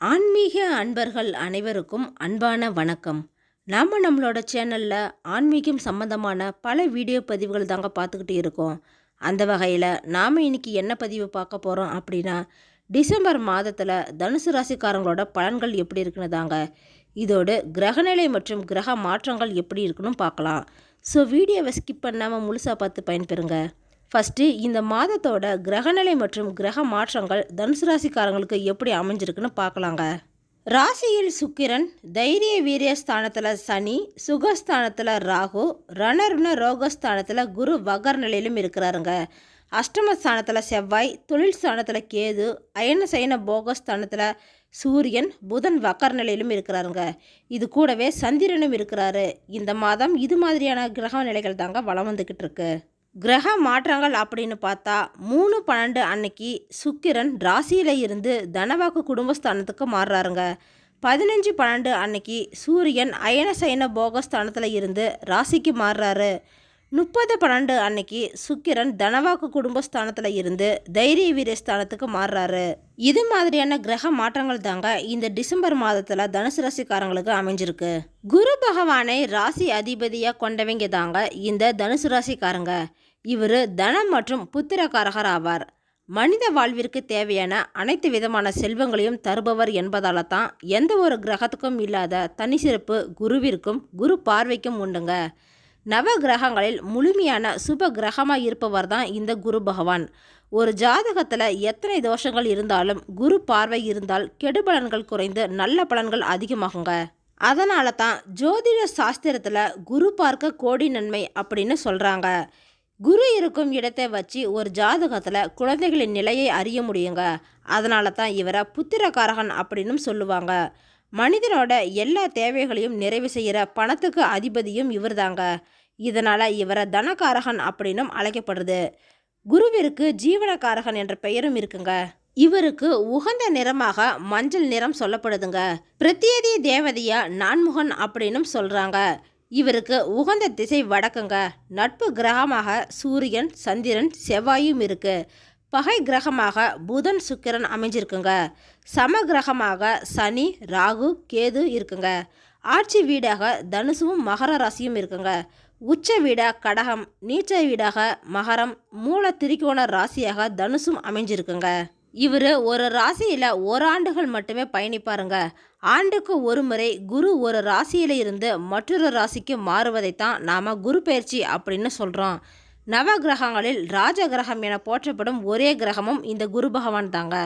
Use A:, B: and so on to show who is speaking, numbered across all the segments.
A: ஆன்மீக அன்பர்கள் அனைவருக்கும் அன்பான வணக்கம். நாம் நம்மளோட சேனலில் ஆன்மீகம் சம்மந்தமான பல வீடியோ பதிவுகள் தாங்க பார்த்துக்கிட்டு இருக்கோம். அந்த வகையில் நாம் இன்னைக்கு என்ன பதிவு பார்க்க போகிறோம் அப்படின்னா டிசம்பர் மாதத்தில் தனுசு ராசிக்காரங்களோட பலன்கள் எப்படி இருக்குன்னு தாங்க. இதோடு கிரகநிலை மற்றும் கிரக மாற்றங்கள் எப்படி இருக்குன்னு பார்க்கலாம். ஸோ வீடியோவை ஸ்கிப் பண்ணாமல் முழுசாக பார்த்து பயன்பெறுங்க. ஃபஸ்ட்டு இந்த மாதத்தோட கிரகநிலை மற்றும் கிரக மாற்றங்கள் தனுசு ராசிக்காரங்களுக்கு எப்படி அமைஞ்சிருக்குன்னு பார்க்கலாங்க. ராசியில் சுக்கிரன் தைரிய வீரிய ஸ்தானத்தில் சனி சுகஸ்தானத்தில் ராகு ரணருண ரோகஸ்தானத்தில் குரு வகர் நிலையிலும் இருக்கிறாருங்க. அஷ்டமஸ்தானத்தில் செவ்வாய் தொழில் ஸ்தானத்தில் கேது அயன சயன போகஸ்தானத்தில் சூரியன் புதன் வக்கர் நிலையிலும் இருக்கிறாருங்க. இது கூடவே சந்திரனும் இருக்கிறாரு. இந்த மாதம் இது மாதிரியான கிரக நிலைகள் தாங்க வளம் வந்துக்கிட்டு இருக்கு. கிரக மாற்றங்கள் அப்படின்னு பார்த்தா மூணு பன்னெண்டு அன்னைக்கு சுக்கிரன் ராசியில் இருந்து தனவாக்கு குடும்பஸ்தானத்துக்கு மாறுறாருங்க. பதினஞ்சு பன்னெண்டு அன்னைக்கு சூரியன் அயன சயன போகஸ்தானத்தில் இருந்து ராசிக்கு மாறுறாரு. முப்பது பன்னெண்டு அன்னைக்கு சுக்கிரன் தனவாக்கு குடும்பஸ்தானத்தில் இருந்து தைரிய வீரஸ்தானத்துக்கு மாறுறாரு. இது மாதிரியான கிரக மாற்றங்கள் தாங்க இந்த டிசம்பர் மாதத்தில் தனுசு ராசிக்காரங்களுக்கு அமைஞ்சிருக்கு. குரு பகவானை ராசி அதிபதியாக கொண்டவங்க தாங்க இந்த தனுசு ராசிக்காரங்க. இவர் தனம் மற்றும் புத்திரகாரகர் ஆவார். மனித வாழ்விற்கு தேவையான அனைத்து விதமான செல்வங்களையும் தருபவர் என்பதால தான் எந்த ஒரு கிரகத்துக்கும் இல்லாத தனி சிறப்பு குருவிற்கும் குரு பார்வைக்கும் உண்டுங்க. நவ கிரகங்களில் முழுமையான சுப கிரகமாக இருப்பவர் தான் இந்த குரு பகவான். ஒரு ஜாதகத்தில் எத்தனை தோஷங்கள் இருந்தாலும் குரு பார்வை இருந்தால் கெடுபலன்கள் குறைந்து நல்ல பலன்கள் அதிகமாகுங்க. அதனால தான் ஜோதிட சாஸ்திரத்தில் குரு பார்க்க கோடி நன்மை அப்படின்னு சொல்கிறாங்க குரு இருக்கும் இடத்தை வச்சு ஒரு ஜாதகத்தில் குழந்தைகளின் நிலையை அறிய முடியுங்க. அதனால தான் இவரை புத்திரகாரகன் அப்படின்னும் சொல்லுவாங்க. மனிதனோட எல்லா தேவைகளையும் நிறைவு செய்கிற பணத்துக்கு அதிபதியும் இவர்தாங்க. இதனால் இவரை தனகாரகன் அப்படின்னும் அழைக்கப்படுது. குருவிற்கு ஜீவனகாரகன் என்ற பெயரும் இருக்குங்க. இவருக்கு உகந்த நிறமாக மஞ்சள் நிறம் சொல்லப்படுதுங்க. பிரத்யேதி தேவதையா நான்முகன் அப்படின்னும் சொல்கிறாங்க இவருக்கு உகந்த திசை வடக்குங்க. நட்பு கிரகமாக சூரியன் சந்திரன் செவ்வாயும் இருக்கு. பகை கிரகமாக புதன் சுக்கிரன் அமைஞ்சிருக்குங்க. சம கிரகமாக சனி ராகு கேது இருக்குங்க. ஆட்சி வீடாக தனுசுவும் மகர ராசியும் இருக்குங்க. உச்ச வீடாக கடகம் நீச்ச வீடாக மகரம் மூல திரிகோண ராசியாக தனுசும் அமைஞ்சிருக்குங்க. இவர் ஒரு ராசியில் ஓராண்டுகள் மட்டுமே பயணிப்பாருங்க. ஆண்டுக்கு ஒரு முறை குரு ஒரு ராசியில் இருந்து மற்றொரு ராசிக்கு மாறுவதைத்தான் நாம் குரு பயிற்சி அப்படின்னு சொல்கிறோம் நவ கிரகங்களில் ராஜ கிரகம் என போற்றப்படும் ஒரே கிரகமும் இந்த குரு பகவான் தாங்க.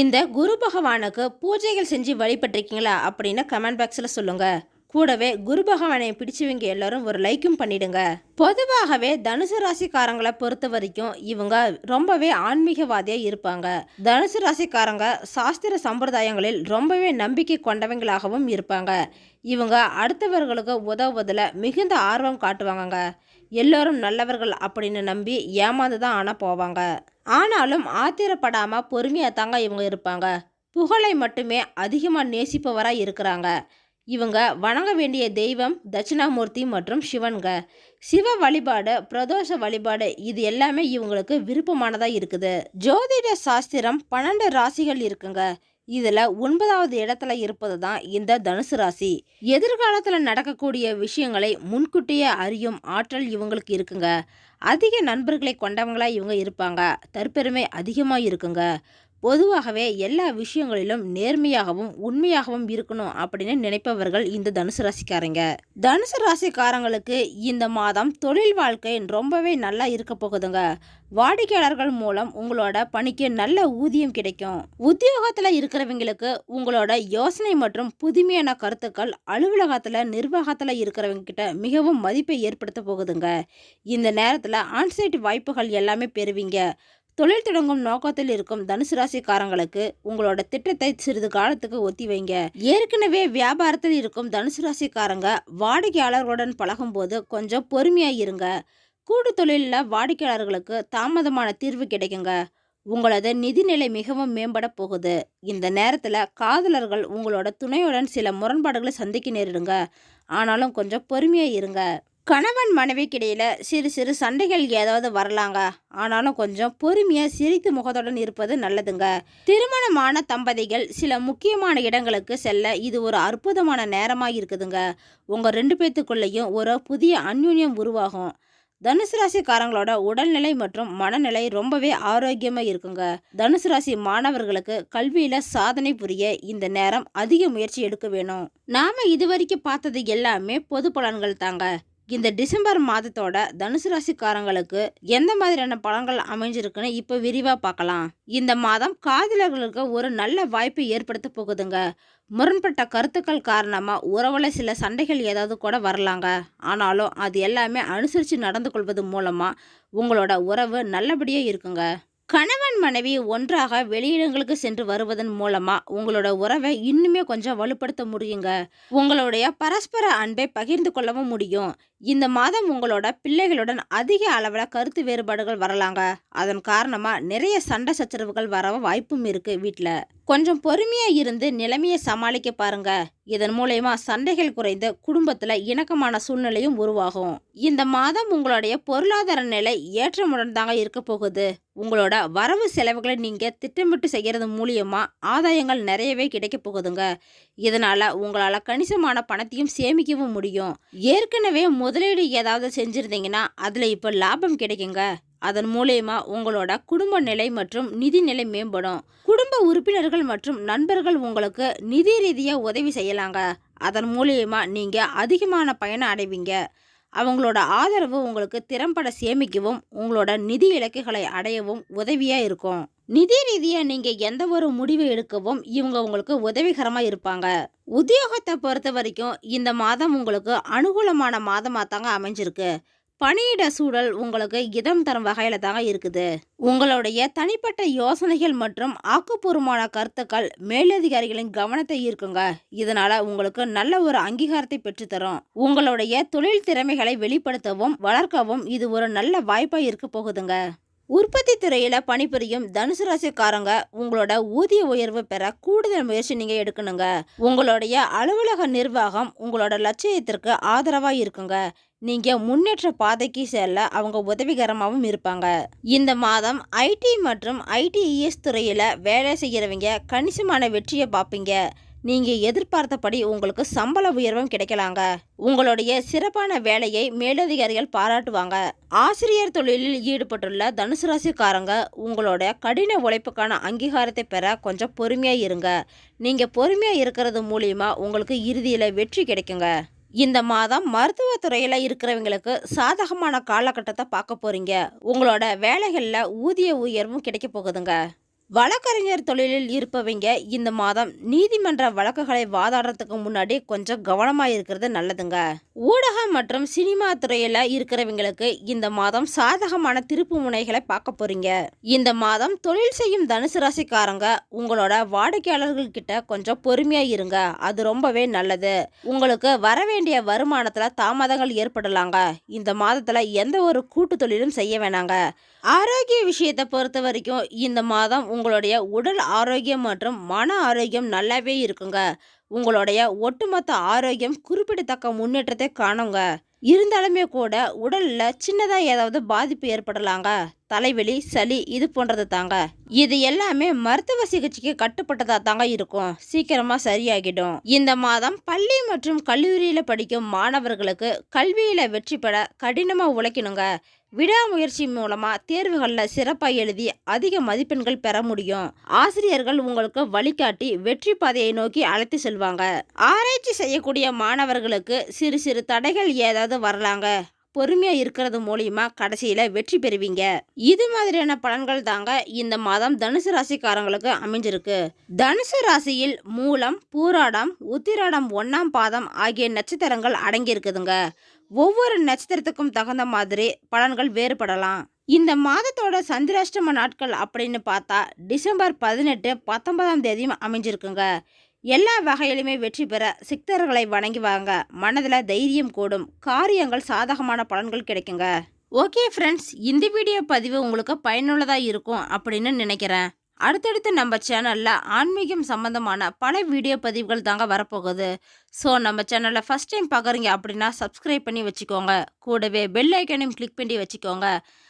A: இந்த குரு பகவானுக்கு பூஜைகள் செஞ்சு வழிபட்டிருக்கீங்களா அப்படின்னு கமெண்ட் பாக்ஸில் சொல்லுங்கள் கூடவே குரு பகவானை பிடிச்சவங்க எல்லாரும் ஒரு லைக்கும் பண்ணிடுங்க. பொதுவாகவே தனுசு ராசிக்காரங்களை பொறுத்த வரைக்கும் இவங்க ரொம்பவே ஆன்மீகவாதியாக இருப்பாங்க. தனுசு ராசிக்காரங்க சாஸ்திர சம்பிரதாயங்களில் ரொம்பவே நம்பிக்கை கொண்டவங்களாகவும் இருப்பாங்க. இவங்க அடுத்தவர்களுக்கு உதவுவதில் மிகுந்த ஆர்வம் காட்டுவாங்கங்க. எல்லோரும் நல்லவர்கள் அப்படின்னு நம்பி ஏமாந்து தான் ஆனால் போவாங்க. ஆனாலும் ஆத்திரப்படாமல் பொறுமையாக தாங்க இவங்க இருப்பாங்க. புகழை மட்டுமே அதிகமாக நேசிப்பவராக இருக்கிறாங்க. இவங்க வணங்க வேண்டிய தெய்வம் தட்சிணாமூர்த்தி மற்றும் சிவன்க. சிவ வழிபாடு பிரதோஷ வழிபாடு இது எல்லாமே இவங்களுக்கு விருப்பமானதாக இருக்குது. ஜோதிட சாஸ்திரம் பன்னெண்டு ராசிகள் இருக்குங்க. இதில் ஒன்பதாவது இடத்துல இருப்பது தான் இந்த தனுசு ராசி. எதிர்காலத்தில் நடக்கக்கூடிய விஷயங்களை முன்கூட்டியே அறியும் ஆற்றல் இவங்களுக்கு இருக்குங்க. அதிக நண்பர்களை கொண்டவங்களாக இவங்க இருப்பாங்க. தற்பெருமை அதிகமாக இருக்குங்க. பொதுவாகவே எல்லா விஷயங்களிலும் நேர்மையாகவும் உண்மையாகவும் இருக்கணும் அப்படின்னு நினைப்பவர்கள் இந்த தனுசு ராசிக்காரங்க. தனுசு ராசிக்காரங்களுக்கு இந்த மாதம் தொழில் வாழ்க்கை ரொம்பவே நல்லா இருக்க போகுதுங்க. வாடிக்கையாளர்கள் மூலம் உங்களோட பணிக்கு நல்ல ஊதியம் கிடைக்கும். உத்தியோகத்தில் இருக்கிறவங்களுக்கு உங்களோட யோசனை மற்றும் புதுமையான கருத்துக்கள் அலுவலகத்தில் நிர்வாகத்தில் இருக்கிறவங்க கிட்ட மிகவும் மதிப்பை ஏற்படுத்த போகுதுங்க. இந்த நேரத்தில் ஆன்சைட் வாய்ப்புகள் எல்லாமே பெறுவீங்க. தொழில் தொடங்கும் நோக்கத்தில் இருக்கும் தனுசு ராசிக்காரங்களுக்கு உங்களோட திட்டத்தை சிறிது காலத்துக்கு ஒத்தி வைங்க. ஏற்கனவே வியாபாரத்தில் இருக்கும் தனுசு ராசிக்காரங்க வாடிக்கையாளர்களுடன் பழகும்போது கொஞ்சம் பொறுமையாக இருங்க. கூடு தொழிலில் வாடிக்கையாளர்களுக்கு தாமதமான தீர்வு கிடைக்குங்க. உங்களது நிதிநிலை மிகவும் மேம்பட போகுது. இந்த நேரத்தில் காதலர்கள் உங்களோட துணையுடன் சில முரண்பாடுகளை சந்திக்க நேரிடுங்க. ஆனாலும் கொஞ்சம் பொறுமையாக இருங்க. கணவன் மனைவிக்கிடையில் சிறு சிறு சண்டைகள் ஏதாவது வரலாங்க. ஆனாலும் கொஞ்சம் பொறுமையாக சிரித்து முகத்துடன் இருப்பது நல்லதுங்க. திருமணமான தம்பதிகள் சில முக்கியமான இடங்களுக்கு செல்ல இது ஒரு அற்புதமான நேரமாக இருக்குதுங்க. உங்கள் ரெண்டு பேத்துக்குள்ளேயும் ஒரு புதிய அந்யுன்யம் உருவாகும். தனுசு ராசிக்காரங்களோட உடல்நிலை மற்றும் மனநிலை ரொம்பவே ஆரோக்கியமாக இருக்குங்க. தனுசு ராசி மாணவர்களுக்கு கல்வியில் சாதனை புரிய இந்த நேரம் அதிக முயற்சி எடுக்க வேணும். நாம இதுவரைக்கும் பார்த்தது எல்லாமே பொது பலன்கள் தாங்க. இந்த டிசம்பர் மாதத்தோட தனுசு ராசிக்காரங்களுக்கு எந்த மாதிரியான பலன்கள் அமைஞ்சிருக்குன்னு இப்போ விரிவாக பார்க்கலாம். இந்த மாதம் காதலர்களுக்கு ஒரு நல்ல வாய்ப்பை ஏற்படுத்த போகுதுங்க. முரண்பட்ட கருத்துக்கள் காரணமாக உறவில் சில சண்டைகள் ஏதாவது கூட வரலாங்க. ஆனாலும் அது எல்லாமே அனுசரித்து நடந்து கொள்வது மூலமாக உங்களோட உறவு நல்லபடியாக இருக்குங்க. கணவன் மனைவி ஒன்றாக வெளியிடங்களுக்கு சென்று வருவதன் மூலமா உங்களோட உறவை இன்னுமே கொஞ்சம் வலுப்படுத்த முடியுங்க. உங்களுடைய பரஸ்பர அன்பை பகிர்ந்து கொள்ளவும் முடியும். இந்த மாதம் உங்களோட பிள்ளைகளுடன் அதிக அளவில் கருத்து வேறுபாடுகள் வரலாங்க. அதன் காரணமாக நிறைய சண்டை சச்சரவுகள் வர வாய்ப்பும் இருக்குது வீட்டில் கொஞ்சம் பொறுமையாக இருந்து நிலைமையை சமாளிக்க பாருங்கள் இதன் மூலயமா சண்டைகள் குறைந்து குடும்பத்தில் இணக்கமான சூழ்நிலையும் உருவாகும். இந்த மாதம் உங்களுடைய பொருளாதார நிலை ஏற்றமுடன் தாங்க இருக்க போகுது. உங்களோட வரவு செலவுகளை நீங்கள் திட்டமிட்டு செய்கிறது மூலியமாக ஆதாயங்கள் நிறையவே கிடைக்க போகுதுங்க. இதனால் உங்களால் கணிசமான பணத்தையும் சேமிக்கவும் முடியும். ஏற்கனவே முதலீடு ஏதாவது செஞ்சுருந்தீங்கன்னா அதில் இப்போ லாபம் கிடைக்குங்க. அதன் மூலயமா உங்களோட குடும்ப நிலை மற்றும் நிதி நிலை மேம்படும். குடும்ப உறுப்பினர்கள் மற்றும் நண்பர்கள் உங்களுக்கு நிதி ரீதியாக உதவி செய்யலாங்க. அதன் மூலயமா நீங்கள் அதிகமான பயனை அடைவீங்க. அவங்களோட ஆதரவு உங்களுக்கு திறம்பட சேமிக்கவும் உங்களோட நிதி இலக்குகளை அடையவும் உதவியாக இருக்கும். நிதி ரீதியாக நீங்கள் எந்த ஒரு முடிவு எடுக்கவும் இவங்க உங்களுக்கு உதவிகரமாக இருப்பாங்க. உத்தியோகத்தை பொறுத்த வரைக்கும் இந்த மாதம் உங்களுக்கு அனுகூலமான மாதமாக தாங்க அமைஞ்சிருக்கு. பணியிட சூழல் உங்களுக்கு இதம் தரும் வகையில் தாங்க இருக்குது. உங்களுடைய தனிப்பட்ட யோசனைகள் மற்றும் ஆக்கப்பூர்வமான கருத்துக்கள் மேலதிகாரிகளின் கவனத்தை ஈர்க்குங்க. இதனால உங்களுக்கு நல்ல ஒரு அங்கீகாரத்தை பெற்றுத்தரும் உங்களுடைய தொழில் திறமைகளை வெளிப்படுத்தவும் வளர்க்கவும் இது ஒரு நல்ல வாய்ப்பாக இருக்க போகுதுங்க. உற்பத்தி துறையில் பணிபுரியும் தனுசு ராசிக்காரங்க உங்களோட ஊதிய உயர்வு பெற கூடுதல் முயற்சி நீங்கள் எடுக்கணுங்க. உங்களுடைய அலுவலக நிர்வாகம் உங்களோட லட்சியத்திற்கு ஆதரவாக இருக்குங்க. நீங்கள் முன்னேற்ற பாதைக்கு செல்ல அவங்க உதவிகரமாகவும் இருப்பாங்க. இந்த மாதம் ஐடி மற்றும் ஐடிஇஎஸ் துறையில் வேலை செய்கிறவங்க கணிசமான வெற்றியை பார்ப்பீங்க. நீங்க எதிர்பார்த்தபடி உங்களுக்கு சம்பள உயர்வும் கிடைக்கலாங்க. உங்களுடைய சிறப்பான வேலையை மேலதிகாரிகள் பாராட்டுவாங்க. ஆசிரியர் தொழிலில் ஈடுபட்டுள்ள தனுசு ராசிக்காரங்க உங்களோட கடின உழைப்புக்கான அங்கீகாரத்தை பெற கொஞ்சம் பொறுமையா இருங்க. நீங்க பொறுமையா இருக்கிறது மூலியமா உங்களுக்கு இறுதியில வெற்றி கிடைக்குங்க. இந்த மாதம் மருத்துவத்துறையில் இருக்கிறவங்களுக்கு சாதகமான காலகட்டத்தை பார்க்க போறீங்க. உங்களோட வேலைகளில் ஊதிய உயர்வும் கிடைக்க போகுதுங்க. வழக்கறிஞர் தொழிலில் இருப்பவங்க இந்த மாதம் நீதிமன்ற வழக்குகளை வாதாடுறதுக்கு முன்னாடி கொஞ்சம் கவனமாக இருக்கிறது நல்லதுங்க. ஊடகம் மற்றும் சினிமா துறையில் இருக்கிறவங்களுக்கு இந்த மாதம் சாதகமான திருப்பு முனைகளை பார்க்க போறீங்க. இந்த மாதம் தொழில் செய்யும் தனுசு ராசிக்காரங்க உங்களோட வாடிக்கையாளர்கள் கிட்ட கொஞ்சம் பொறுமையா இருங்க. அது ரொம்பவே நல்லது. உங்களுக்கு வர வேண்டிய வருமானத்தில் தாமதங்கள் ஏற்படலாங்க. இந்த மாதத்தில் எந்த ஒரு கூட்டு தொழிலும் செய்ய வேணாங்க. ஆரோக்கிய விஷயத்தை பொறுத்த வரைக்கும் இந்த மாதம் உங்களுடைய உடல் ஆரோக்கியம் மற்றும் மன ஆரோக்கியம் நல்லாவே இருக்குங்க. உங்களுடைய ஒட்டுமொத்த ஆரோக்கியம் குறிப்பிடத்தக்க முன்னேற்றத்தை காணுங்க. இருந்தாலுமே கூட உடலில் சின்னதாக ஏதாவது பாதிப்பு ஏற்படலாங்க. தலைவலி சளி இது போன்றது தாங்க. இது எல்லாமே மருத்துவ சிகிச்சைக்கு கட்டுப்பட்டதாக தாங்க இருக்கும். சீக்கிரமாக சரியாகிடும். இந்த மாதம் பள்ளி மற்றும் கல்லூரியில் படிக்கும் மாணவர்களுக்கு கல்வியில் வெற்றி பெற கடினமாக உழைக்கணுங்க. விடாமுயற்சி மூலமாக தேர்வுகளில் சிறப்பாக எழுதி அதிக மதிப்பெண்கள் பெற முடியும். ஆசிரியர்கள் உங்களுக்கு வழிகாட்டி வெற்றி பாதையை நோக்கி அழைத்து செல்வாங்க. ஆராய்ச்சி செய்யக்கூடிய மாணவர்களுக்கு சிறு சிறு தடைகள் ஏதாவது வரலாங்க? பொறுமையாக இருக்கிறது மூலியமா கடைசியில் வெற்றி பெறுவீங்க. இது மாதிரியான பலன்கள் தாங்க இந்த மாதம் தனுசு ராசிக்காரங்களுக்கு அமைஞ்சிருக்கு. தனுசு ராசியில் மூலம் பூராடம் உத்திராடம் ஒன்னாம் பாதம் ஆகிய நட்சத்திரங்கள் அடங்கியிருக்குதுங்க. ஒவ்வொரு நட்சத்திரத்துக்கும் தகுந்த மாதிரி பலன்கள் வேறுபடலாம். இந்த மாதத்தோட சந்திராஷ்டம நாட்கள் அப்படின்னு பார்த்தா டிசம்பர் பதினெட்டு பத்தொன்பதாம் தேதியும் அமைஞ்சிருக்குங்க. எல்லா வகையிலுமே வெற்றி பெற சித்தர்களை வணங்கி வாங்க. மனதில் தைரியம் கூடும். காரியங்கள் சாதகமான பலன்கள் கிடைக்குங்க. ஓகே ஃப்ரெண்ட்ஸ் இந்த வீடியோ பதிவு உங்களுக்கு பயனுள்ளதாக இருக்கும் அப்படின்னு நினைக்கிறேன். அடுத்தடுத்து நம்ம சேனலில் ஆன்மீகம் சம்மந்தமான பல வீடியோ பதிவுகள் தாங்க வரப்போகுது. ஸோ நம்ம சேனலில் ஃபஸ்ட் டைம் பார்க்குறீங்க அப்படின்னா சப்ஸ்கிரைப் பண்ணி வச்சுக்கோங்க. கூடவே பெல் ஐக்கனையும் கிளிக் பண்ணி வச்சுக்கோங்க.